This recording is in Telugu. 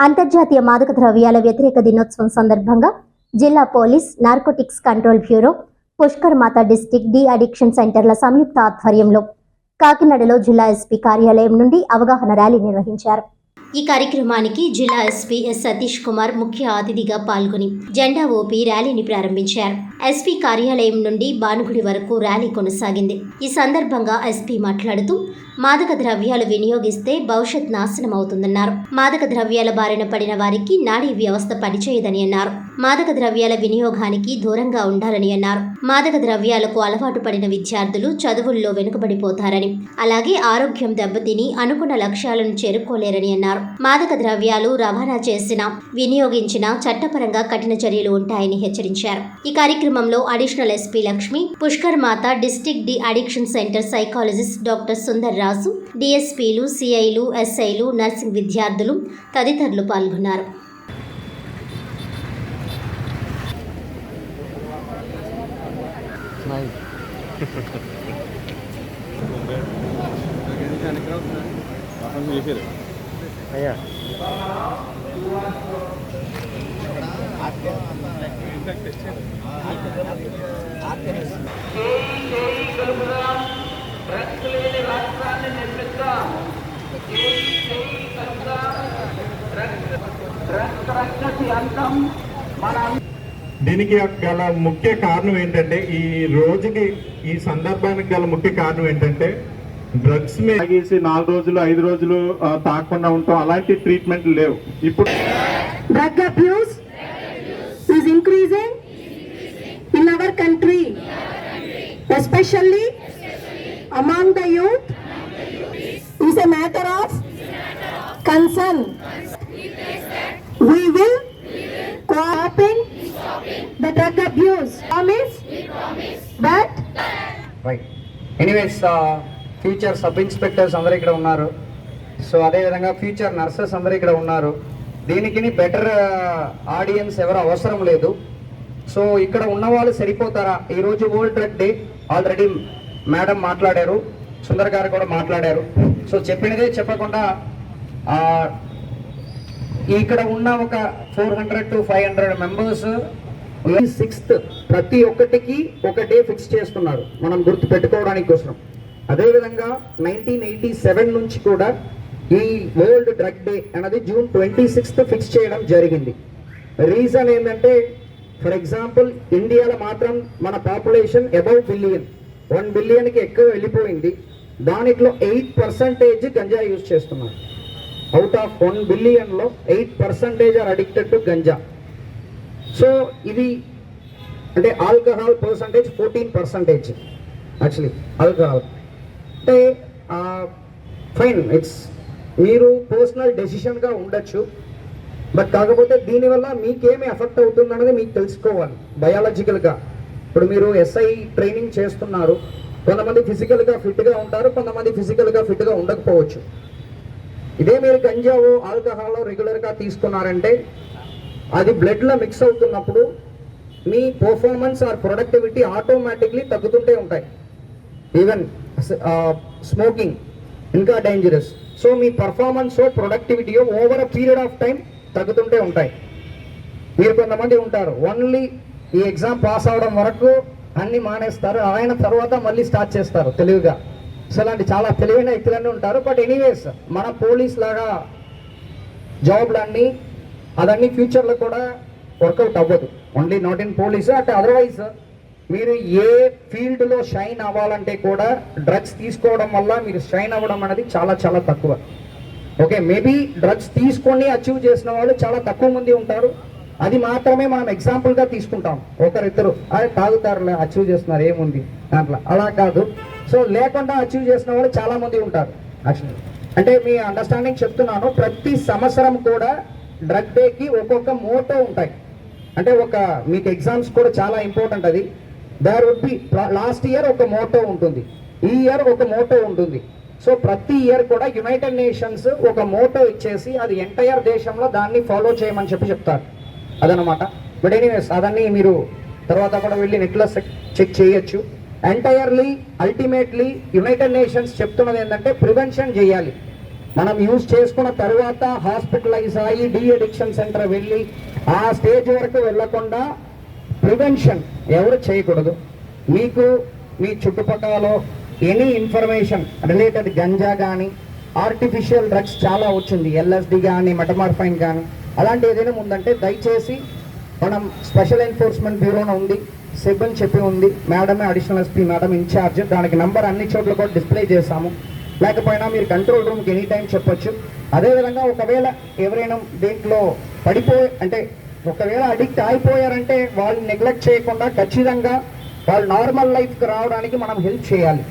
అంతర్జాతీయ మాదక ద్రవ్యాల వ్యతిరేక దినోత్సవం సందర్భంగా జిల్లా police narcotics control bureau Pushkar Mata district de addiction సెంటర్ల సంయుక్త ఆధ్వర్యంలో కాకినాడలో జిల్లా ఎస్పీ కార్యాలయం నుండి అవగాహన ర్యాలీ నిర్వహించారు. ఈ కార్యక్రమానికి జిల్లా ఎస్పీ ఎస్ సతీష్ కుమార్ ముఖ్య అతిథిగా పాల్గొని జెండా ఓపి ర్యాలీని ప్రారంభించారు. ఎస్పీ కార్యాలయం నుండి బానుగుడి వరకు ర్యాలీ కొనసాగింది. ఈ సందర్భంగా ఎస్పీ మాట్లాడుతూ మాదక ద్రవ్యాలు వినియోగిస్తే భవిష్యత్ నాశనం అవుతుందన్నారు మాదక ద్రవ్యాల బారిన పడిన వారికి నాడీ వ్యవస్థ పనిచేయదని అన్నారు. మాదక ద్రవ్యాల వినియోగానికి దూరంగా ఉండాలని అన్నారు. మాదక ద్రవ్యాలకు అలవాటు పడిన విద్యార్థులు చదువుల్లో వెనుకబడిపోతారని అలాగే ఆరోగ్యం దెబ్బతిని అనుకున్న లక్ష్యాలను చేరుకోలేరని అన్నారు. మాదక ద్రవ్యాలు రవాణా చేసిన వినియోగించిన చట్టపరంగా కఠిన చర్యలు ఉంటాయని హెచ్చరించారు. ఈ కార్యక్రమంలో additional SP Lakshmi Pushkar Mata district de addiction centre psychologist doctor Sundar Raju డిఎస్పీలు సిఐలు ఎస్ఐలు నర్సింగ్ విద్యార్థులు తదితరులు పాల్గొన్నారు. అయ్యా. దీనికి గల ముఖ్య కారణం ఏంటంటే ఈ రోజుకి ఈ సందర్భానికి గల ముఖ్య కారణం ఏంటంటే డ్రగ్స్ తాగేసి నాలుగు రోజులు ఐదు రోజులు తాగకుండా ఉంటాం. అలాంటి ట్రీట్మెంట్ లేవు. ఇప్పుడు drug abuse is increasing in our country especially among the youth is a matter of concern we will cooperate the drug abuse promise but right anyways future sub inspectors అందరూ ఇక్కడ ఉన్నారు. సో అదేవిధంగా ఫ్యూచర్ నర్సెస్ అందరూ ఇక్కడ ఉన్నారు. దీనికి బెటర్ ఆడియన్స్ ఎవరు అవసరం లేదు. సో ఇక్కడ ఉన్న వాళ్ళు సరిపోతారా? ఈరోజు world drug day. Already madam మాట్లాడారు. సుందర్ గారు కూడా మాట్లాడారు. సో చెప్పినదే చెప్పకుండా ఇక్కడ ఉన్న ఒక four hundred to five hundred members sixth ప్రతి ఒక్కటికి ఒక డే ఫిక్స్ చేస్తున్నారు మనం గుర్తు పెట్టుకోవడానికి కోసం అదేవిధంగా నైన్టీన్ ఎయిటీ సెవెన్ నుంచి కూడా ఈ వరల్డ్ డ్రగ్ డే అనేది జూన్ ట్వంటీ సిక్స్త్ ఫిక్స్ చేయడం జరిగింది. రీజన్ ఏంటంటే ఫర్ ఎగ్జాంపుల్ ఇండియాలో మాత్రం మన పాపులేషన్ అబౌవ్ బిలియన్ వన్ బిలియన్కి ఎక్కువ వెళ్ళిపోయింది. దానిట్లో ఎయిట్ పర్సంటేజ్ గంజా యూజ్ చేస్తున్నారు. Out of one బిలియన్లో eight percentage are addicted to ganja so ఇది అంటే alcohol percentage fourteen percentage actually alcohol అంటే ఫైన్ ఇట్స్ మీరు పర్సనల్ డెసిషన్గా ఉండొచ్చు. బట్ కాకపోతే దీనివల్ల మీకేమి ఎఫెక్ట్ అవుతుంది అనేది మీకు తెలుసుకోవాలి బయాలజికల్గా ఇప్పుడు మీరు ఎస్ఐ ట్రైనింగ్ చేస్తున్నారు. కొంతమంది ఫిజికల్గా ఫిట్గా ఉంటారు కొంతమంది ఫిజికల్గా ఫిట్గా ఉండకపోవచ్చు. ఇదే మీరు గంజావు ఆల్కహాల్ రెగ్యులర్గా తీసుకున్నారంటే అది బ్లడ్లో మిక్స్ అవుతున్నప్పుడు మీ పర్ఫార్మెన్స్ ఆర్ ప్రొడక్టివిటీ ఆటోమేటిక్లీ తగ్గుతుంటే ఉంటాయి. ఈవెన్ స్మోకింగ్ ఇంకా dangerous so me performance productivity over a period of time తగ్గుతుంటే ఉంటాయి. మీరు కొంతమంది ఉంటారు. ఓన్లీ ఈ ఎగ్జామ్ పాస్ అవడం వరకు అన్ని మానేస్తారు. ఆయన తర్వాత మళ్ళీ స్టార్ట్ చేస్తారు తెలివిగా. సో అలాంటి చాలా తెలివైన వ్యక్తులన్నీ ఉంటారు. బట్ ఎనీవేస్ మన పోలీస్ లాగా జాబ్లన్నీ అదన్నీ ఫ్యూచర్లో కూడా వర్కౌట్ అవ్వదు. ఓన్లీ నాట్ ఇన్ పోలీస్ అంటే అదర్వైజ్ మీరు ఏ ఫీల్డ్లో షైన్ అవ్వాలంటే కూడా డ్రగ్స్ తీసుకోవడం వల్ల మీరు షైన్ అవ్వడం అనేది చాలా చాలా తక్కువ. ఓకే మేబీ డ్రగ్స్ తీసుకొని అచీవ్ చేసిన వాళ్ళు చాలా తక్కువ మంది ఉంటారు. అది మాత్రమే మనం ఎగ్జాంపుల్గా తీసుకుంటాం. ఒకరిద్దరు అదే తాగుతారులే అచీవ్ చేస్తున్నారు ఏముంది? దాంట్లో. అలా కాదు. సో లేకుండా అచీవ్ చేసిన వాళ్ళు చాలామంది ఉంటారు. యాక్చువల్లీ అంటే మీ అండర్స్టాండింగ్ చెప్తున్నాను. ప్రతి సంవత్సరం కూడా డ్రగ్ డేకి ఒక్కొక్క మోటో ఉంటాయి. అంటే ఒక మీకు ఎగ్జామ్స్ కూడా చాలా ఇంపార్టెంట్ అది. There would be last year ఒక మోటో ఉంటుంది. ఈ ఇయర్ ఒక మోటో ఉంటుంది. సో ప్రతి ఇయర్ కూడా యునైటెడ్ నేషన్స్ ఒక మోటో ఇచ్చేసి అది ఎంటైర్ దేశంలో దాన్ని ఫాలో చేయమని చెప్పి చెప్తారు. అదనమాట బట్ ఎనీవేస్ అదన్నీ మీరు తర్వాత కూడా వెళ్ళి నెట్లో చెక్ చేయొచ్చు. ఎంటైర్లీ అల్టిమేట్లీ యునైటెడ్ నేషన్స్ చెప్తున్నది ఏంటంటే ప్రివెన్షన్ చేయాలి. మనం యూజ్ చేసుకున్న తర్వాత హాస్పిటలైజ్ అయ్యి డీ అడిక్షన్ సెంటర్ వెళ్ళి ఆ స్టేజ్ వరకు వెళ్ళకుండా ప్రివెన్షన్ ఎవరు చేయకూడదు. మీకు మీ చుట్టుపక్కల ఎనీ ఇన్ఫర్మేషన్ రిలేటెడ్ గంజా కానీ ఆర్టిఫిషియల్ డ్రగ్స్ చాలా వచ్చింది. ఎల్ఎస్డి కానీ మెటమార్ఫైన్ కానీ అలాంటి ఏదైనా ఉందంటే దయచేసి మనం స్పెషల్ ఎన్ఫోర్స్మెంట్ బ్యూరోలో ఉంది. సిబ్ అని చెప్పి ఉంది. మేడమే additional SP madam in charge. దానికి నంబర్ అన్ని చోట్ల కూడా డిస్ప్లే చేశాము. లేకపోయినా మీరు కంట్రోల్ రూమ్కి ఎనీ టైం చెప్పొచ్చు. అదేవిధంగా ఒకవేళ ఎవరైనా దేంట్లో పడిపోయి అంటే ఒకవేళ అడిక్ట్ అయిపోయారంటే వాళ్ళు నెగ్లెక్ట్ చేయకుండా ఖచ్చితంగా వాళ్ళు నార్మల్ లైఫ్కి రావడానికి మనం హెల్ప్ చేయాలి.